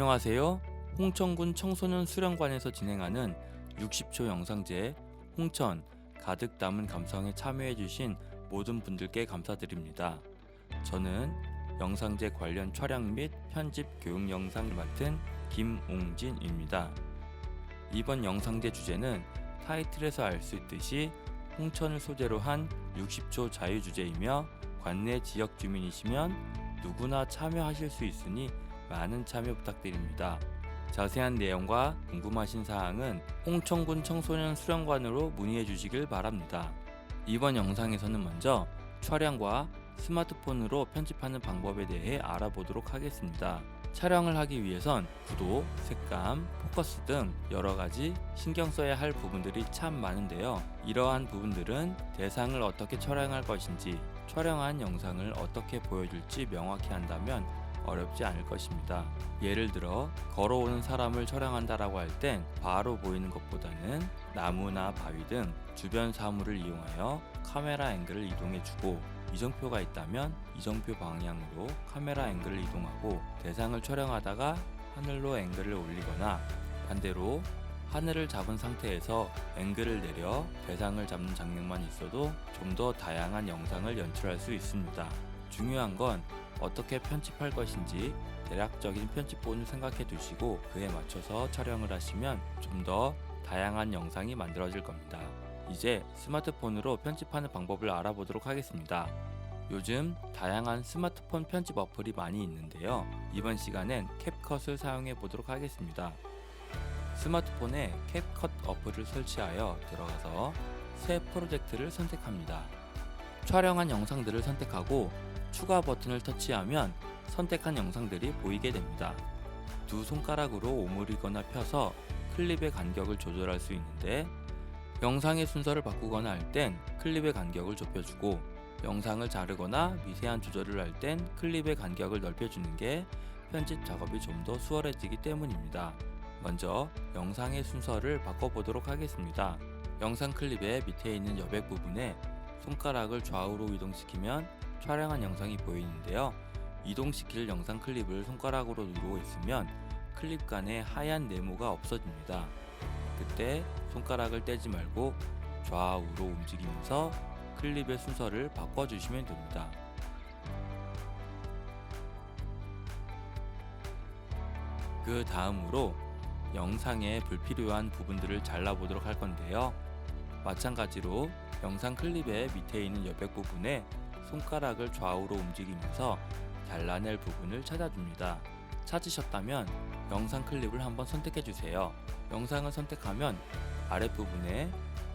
안녕하세요. 홍천군 청소년 수련관에서 진행하는 60초 영상제 홍천 가득 담은 감성에 참여해주신 모든 분들께 감사드립니다. 저는 영상제 관련 촬영 및 편집 교육 영상을 맡은 김웅진입니다. 이번 영상제 주제는 타이틀에서 알 수 있듯이 홍천을 소재로 한 60초 자유 주제이며 관내 지역 주민이시면 누구나 참여하실 수 있으니 많은 참여 부탁드립니다. 자세한 내용과 궁금하신 사항은 홍천군 청소년 수련관으로 문의해 주시길 바랍니다. 이번 영상에서는 먼저 촬영과 스마트폰으로 편집하는 방법에 대해 알아보도록 하겠습니다. 촬영을 하기 위해선 구도, 색감, 포커스 등 여러 가지 신경 써야 할 부분들이 참 많은데요. 이러한 부분들은 대상을 어떻게 촬영할 것인지, 촬영한 영상을 어떻게 보여줄지 명확히 한다면 어렵지 않을 것입니다. 예를 들어 걸어오는 사람을 촬영한다라고 할 땐 바로 보이는 것보다는 나무나 바위 등 주변 사물을 이용하여 카메라 앵글을 이동해주고 이정표가 있다면 이정표 방향으로 카메라 앵글을 이동하고 대상을 촬영하다가 하늘로 앵글을 올리거나 반대로 하늘을 잡은 상태에서 앵글을 내려 대상을 잡는 장면만 있어도 좀 더 다양한 영상을 연출할 수 있습니다. 중요한 건 어떻게 편집할 것인지 대략적인 편집본을 생각해 두시고 그에 맞춰서 촬영을 하시면 좀 더 다양한 영상이 만들어질 겁니다. 이제 스마트폰으로 편집하는 방법을 알아보도록 하겠습니다. 요즘 다양한 스마트폰 편집 어플이 많이 있는데요. 이번 시간엔 캡컷을 사용해 보도록 하겠습니다. 스마트폰에 캡컷 어플을 설치하여 들어가서 새 프로젝트를 선택합니다. 촬영한 영상들을 선택하고 추가 버튼을 터치하면 선택한 영상들이 보이게 됩니다. 두 손가락으로 오므리거나 펴서 클립의 간격을 조절할 수 있는데 영상의 순서를 바꾸거나 할 땐 클립의 간격을 좁혀주고 영상을 자르거나 미세한 조절을 할 땐 클립의 간격을 넓혀주는 게 편집 작업이 좀 더 수월해지기 때문입니다. 먼저 영상의 순서를 바꿔보도록 하겠습니다. 영상 클립의 밑에 있는 여백 부분에 손가락을 좌우로 이동시키면 촬영한 영상이 보이는데요. 이동시킬 영상 클립을 손가락으로 누르고 있으면 클립 간에 하얀 네모가 없어집니다. 그때 손가락을 떼지 말고 좌우로 움직이면서 클립의 순서를 바꿔주시면 됩니다. 그 다음으로 영상의 불필요한 부분들을 잘라보도록 할 건데요. 마찬가지로 영상 클립의 밑에 있는 여백 부분에 손가락을 좌우로 움직이면서 잘라낼 부분을 찾아줍니다. 찾으셨다면 영상 클립을 한번 선택해 주세요. 영상을 선택하면 아랫부분에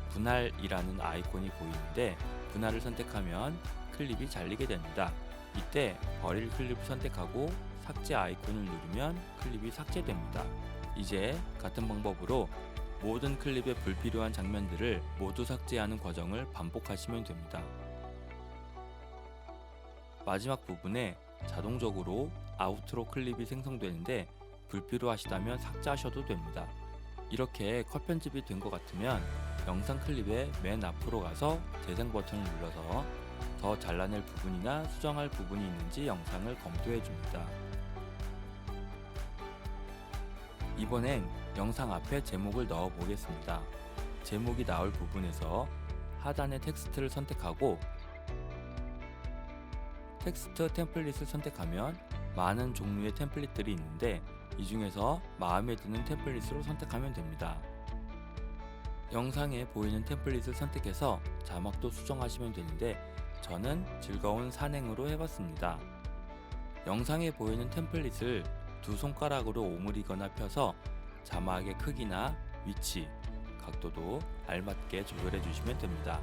분할이라는 아이콘이 보이는데 분할을 선택하면 클립이 잘리게 됩니다. 이때 버릴 클립을 선택하고 삭제 아이콘을 누르면 클립이 삭제됩니다. 이제 같은 방법으로 모든 클립의 불필요한 장면들을 모두 삭제하는 과정을 반복하시면 됩니다. 마지막 부분에 자동적으로 아우트로 클립이 생성되는데 불필요하시다면 삭제하셔도 됩니다. 이렇게 컷 편집이 된 것 같으면 영상 클립의 맨 앞으로 가서 재생 버튼을 눌러서 더 잘라낼 부분이나 수정할 부분이 있는지 영상을 검토해 줍니다. 이번엔 영상 앞에 제목을 넣어 보겠습니다. 제목이 나올 부분에서 하단의 텍스트를 선택하고 텍스트 템플릿을 선택하면 많은 종류의 템플릿들이 있는데 이 중에서 마음에 드는 템플릿으로 선택하면 됩니다. 영상에 보이는 템플릿을 선택해서 자막도 수정하시면 되는데 저는 즐거운 산행으로 해봤습니다. 영상에 보이는 템플릿을 두 손가락으로 오므리거나 펴서 자막의 크기나 위치, 각도도 알맞게 조절해 주시면 됩니다.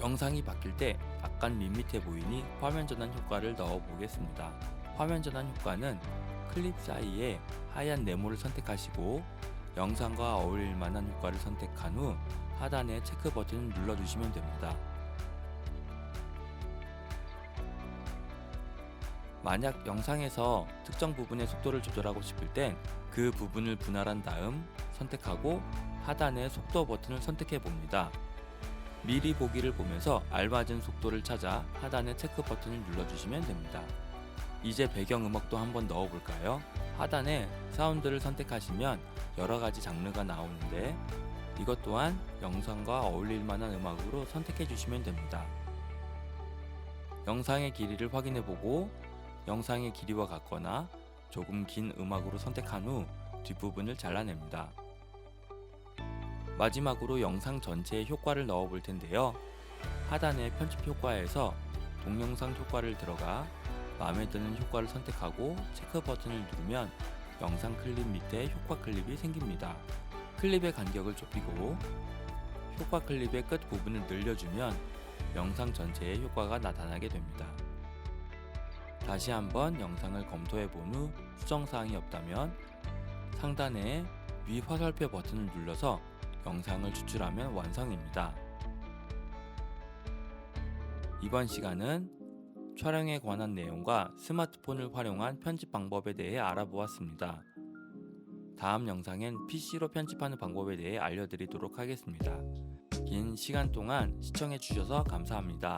영상이 바뀔 때 약간 밋밋해 보이니 화면 전환 효과를 넣어 보겠습니다. 화면 전환 효과는 클립 사이에 하얀 네모를 선택하시고 영상과 어울릴 만한 효과를 선택한 후 하단에 체크 버튼을 눌러주시면 됩니다. 만약 영상에서 특정 부분의 속도를 조절하고 싶을 땐 그 부분을 분할한 다음 선택하고 하단의 속도 버튼을 선택해 봅니다. 미리 보기를 보면서 알맞은 속도를 찾아 하단의 체크 버튼을 눌러주시면 됩니다. 이제 배경음악도 한번 넣어볼까요? 하단에 사운드를 선택하시면 여러 가지 장르가 나오는데 이것 또한 영상과 어울릴 만한 음악으로 선택해 주시면 됩니다. 영상의 길이를 확인해 보고 영상의 길이와 같거나 조금 긴 음악으로 선택한 후 뒷부분을 잘라냅니다. 마지막으로 영상 전체에 효과를 넣어 볼 텐데요. 하단의 편집 효과에서 동영상 효과를 들어가 마음에 드는 효과를 선택하고 체크 버튼을 누르면 영상 클립 밑에 효과 클립이 생깁니다. 클립의 간격을 좁히고 효과 클립의 끝 부분을 늘려주면 영상 전체에 효과가 나타나게 됩니다. 다시 한번 영상을 검토해 본 후 수정사항이 없다면 상단에 위 화살표 버튼을 눌러서 영상을 추출하면 완성입니다. 이번 시간은 촬영에 관한 내용과 스마트폰을 활용한 편집 방법에 대해 알아보았습니다. 다음 영상엔 PC로 편집하는 방법에 대해 알려드리도록 하겠습니다. 긴 시간 동안 시청해 주셔서 감사합니다.